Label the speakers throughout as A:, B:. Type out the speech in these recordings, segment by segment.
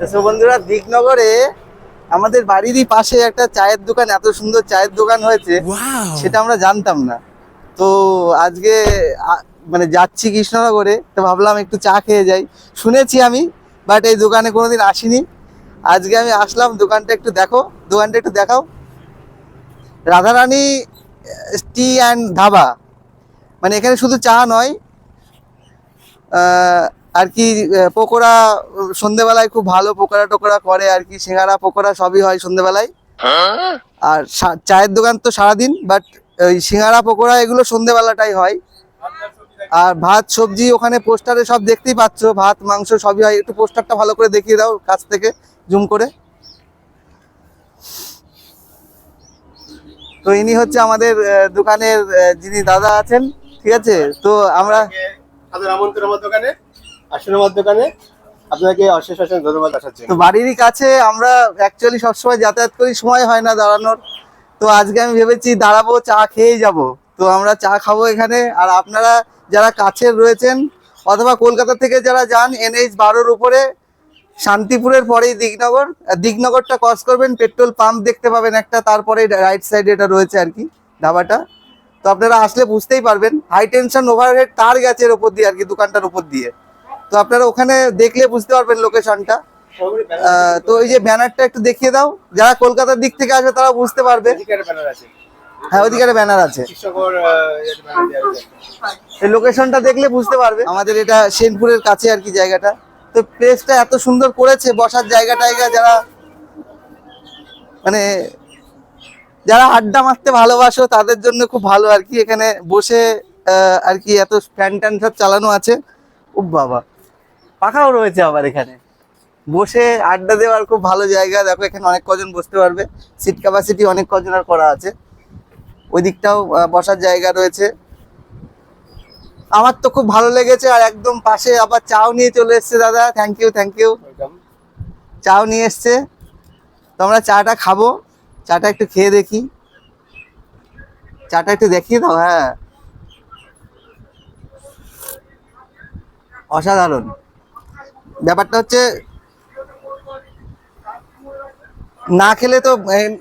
A: তো বন্ধুরা দিকনগরে আমাদের বাড়িরই পাশে একটা চায়ের দোকান এত সুন্দর চায়ের দোকান হয়েছে। সেটা আমরা জানতাম না। তো আজকে মানে যাচ্ছি কৃষ্ণনগরে তো ভাবলাম একটু চা খেয়ে যাই। শুনেছি আমি বাট এই দোকানে কোনোদিন আসিনি। আজকে আমি আসলাম দোকানটা একটু দেখো দোকানটা একটু দেখাও। Radharani tea and dhaba. মানে এখানে শুধু চা নয় আহ, আর কি পকোড়া সন্ধেবেলায় খুব ভালো পকোড়া টোকোড়া করে আর কি, সিঙ্গারা পকোড়া সবই হয় সন্ধেবেলায়। আর চায়ের দোকান তো সারাদিন বাট ওই সিঙ্গারা পকোড়া এগুলো সন্ধেবেলাটাই হয়। আর ভাত, সবজি ওখানে পোস্টারে সব দেখতেই পাচ্ছ, ভাত, মাংস সবই হয়। একটু পোস্টারটা ভালো করে দেখিয়ে দাও, কাছ থেকে, জুম করে। তো ইনি হচ্ছে আমাদের দোকানের যিনি দাদা আছেন, ঠিক আছে? তো আমরা
B: আমার দোকানে। আসুন আমার দোকানে। আপনাকে অশেষ অশেষ ধন্যবাদ আসার
A: তো বাড়িরই কাছে আমরা অ্যাকচুয়ালি সবসময় যাতায়াত করি, সময় হয় না দাঁড়ানোর। তো আজকে আমি ভেবেছি দাঁড়াবো, চা খেয়েই যাব। তো আমরা চা খাব এখানে। আর আপনারা যারা কাছের রয়েছেন, অথবা কলকাতা থেকে যারা যান, এনএইচ বারোর উপরে, শান্তিপুরের পরেই দিগনগর। দিগনগরটা ক্রস করবেন, পেট্রোল পাম্প দেখতে পাবেন একটা, তারপরে রাইট সাইডে এটা রয়েছে আর কি, ধাবাটা। তো আপনারা আসলে বুঝতেই পারবেন হাই টেনশন ওভারহেড তার গেছে এর উপর দিয়ে আর কি, দোকানটার উপর দিয়ে। তো আপনারা ওখানে দেখলে বুঝতে পারবেন লোকেশনটা। তো এই যে ব্যানারটা একটু দেখিয়ে দাও। যারা কলকাতার দিক থেকে আসবে তারা বুঝতে পারবে। হ্যাঁ ওদিকে ব্যানার আছে। এই লোকেশনটা দেখলে বুঝতে পারবে। আমাদের এটা সেনপুরের কাছে আর কি জায়গাটা। তো প্লেসটা এত সুন্দর করেছে বসার জায়গা টায়গা যারা মানে যারা আড্ডা মারতে ভালোবাসো তাদের জন্য খুব ভালো আর কি। এখানে বসে আহ, আর কি এত ফ্যান ট্যান সব চালানো আছে। ও বাবা। পাখাও রয়েছে আবার এখানে। বসে আড্ডা দেওয়ার খুব ভালো জায়গা। দেখো এখানে অনেক কজন বসতে পারবে। সিট ক্যাপাসিটি অনেক কজনের করা আছে। ওই দিকটাও বসার জায়গা রয়েছে। আমার তো খুব ভালো লেগেছে আর একদম পাশে আবার চাও নিয়ে চলে এসছে দাদা। থ্যাংক ইউ থ্যাংক ইউ চাও নিয়ে এসছে। তো আমরা চাটা খাব। চাটা একটু খেয়ে দেখি। চাটা একটু দেখিয়ে দাও হ্যাঁ। অসাধারণ। ব্যাপারটা হচ্ছে, না খেলে তো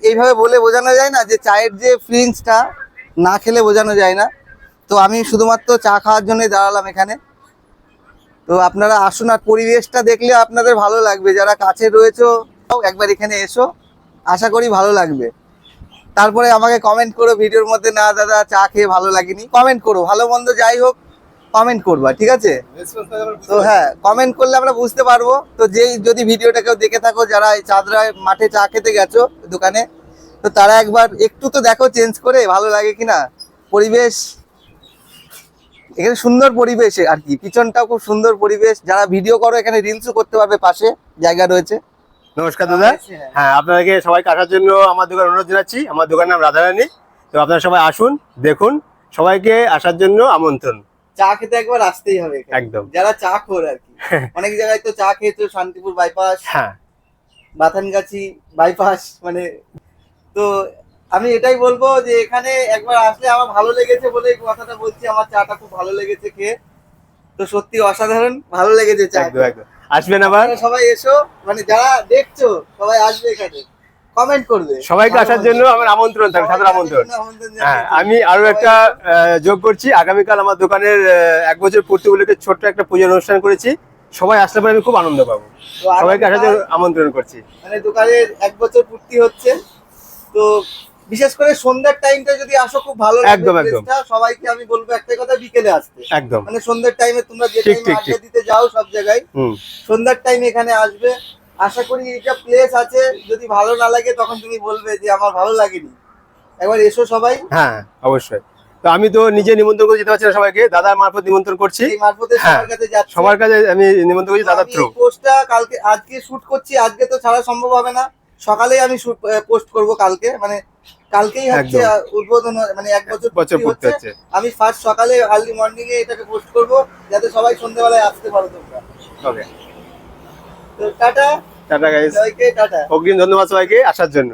A: এইভাবে বলে বোঝানো যায় না যে চায়ের যে ফিলিংসটা না খেলে বোঝানো যায় না। তো আমি শুধুমাত্র চা খাওয়ার জন্যই দাঁড়ালাম এখানে। তো আপনারা আসুন আর পরিবেশটা দেখলে আপনাদের ভালো লাগবে। যারা কাছে রয়েছে একবার এখানে এসো। আশা করি ভালো লাগবে। তারপরে আমাকে কমেন্ট করো ভিডিওর মধ্যে, না দাদা, চা খেয়ে ভালো লাগেনি। কমেন্ট করো। ভালো, মন্দ যাই হোক কমেন্ট করবা ঠিক আছে? তো হ্যাঁ কমেন্ট করলে আমরা বুঝতে পারব। তো যেই যদি ভিডিওটা কেউ দেখে থাকো যারা এই চাঁদরায় মাঠে চা খেতে গেছো দোকানে তো তারা একবার একটু তো দেখো চেঞ্জ করে ভালো লাগে কিনা পরিবেশ এখানে সুন্দর পরিবেশ আর কি। পিছনটাও খুব সুন্দর পরিবেশ। যারা ভিডিও করো এখানে রিলসও করতে পারবে পাশে জায়গা রয়েছে।
B: নমস্কার দাদা। হ্যাঁ আপনাদেরকে সবাইকে আসার জন্য আমার দোকান অনুরোধ জানাচ্ছি। আমার দোকানের নাম রাধারানী। তো আপনারা সবাই আসুন দেখুন সবাইকে আসার জন্য আমন্ত্রণ।
A: চা খেতে একবার আসতেই হবে
B: একদম।
A: যারা চা খোর আর কি। অনেক জায়গায় তো চা খেয়েছো শান্তিপুর বাইপাস
B: হ্যাঁ।
A: বাথানগাছি বাইপাস মানে তো আমি এটাই বলব যে এখানে একবার আসলে আমার ভালো লেগেছে বলে কথাটা বলছি আমার চাটা খুব ভালো লেগেছে খেয়ে। তো সত্যি অসাধারণ ভালো লেগেছে চা
B: একদম একদম। আসবেন আবার।
A: সবাই এসো মানে যারা দেখছ সবাই আসবে এখানে। কমেন্ট করবে।
B: সবাইকে আসার জন্য আমার আমন্ত্রণ থাকবে সাদর আমন্ত্রণ। হ্যাঁ আমি আরও একটা যোগ করছি। আগামীকাল আমার দোকানের এক বছর পূর্তি উপলক্ষে ছোট্ট একটা পুজোর অনুষ্ঠান করেছি। সবাই আসলে পরে আমি খুব আনন্দ পাবো। সবাইকে আসার জন্য আমন্ত্রণ করছি।
A: মানে দোকানের এক বছর পূর্তি হচ্ছে। তো বিশেষ করে সন্ধ্যার টাইমটা যদি আসো খুব ভালো
B: একদম, একদম।
A: সবাইকে আমি বলব একটা কথা বিকেলে আসতে।
B: একদম।
A: মানে সন্ধ্যার টাইমে তোমরা যে টাইমে দিতে যাও সব জায়গায় সন্ধ্যার টাইমে এখানে আসবে। আশা করি এটা প্লেস আছে। যদি ভালো না লাগে তখন তুমি বলবে যে আমার ভালো লাগেনি। একবার এসো সবাই।
B: হ্যাঁ। অবশ্যই। তো আমি তো নিজে নিমন্ত্রণ করে যেতে পারছি না সবাইকে। দাদার মারফত নিমন্ত্রণ করছি।
A: মারফতে
B: হ্যাঁ,
A: সবার কাছে যাচ্ছে।
B: সবার কাছে আমি নিমন্ত্রণ করছি দাদার থ্রু
A: পোস্টটা কালকে আজকে শুট করছি। আজকে তো ছাড়া সম্ভব হবে না। সকালেই আমি শুট পোস্ট করব কালকে। মানে কালকেই হচ্ছে উদ্বোধন হয়- মানে এক বছর
B: বছর
A: পূর্তি হচ্ছে। আমি ফার্স্ট সকালে আর্লি মর্নিং এ এটাকে পোস্ট করব। যাতে সবাই সন্ধ্যেবেলায় আসতে পারো তোমরা।
B: Okay
A: tata.
B: টাটা গাইস
A: সবাইকে টাটা।
B: অগ্রিম ধন্যবাদ সবাইকে আসার জন্য।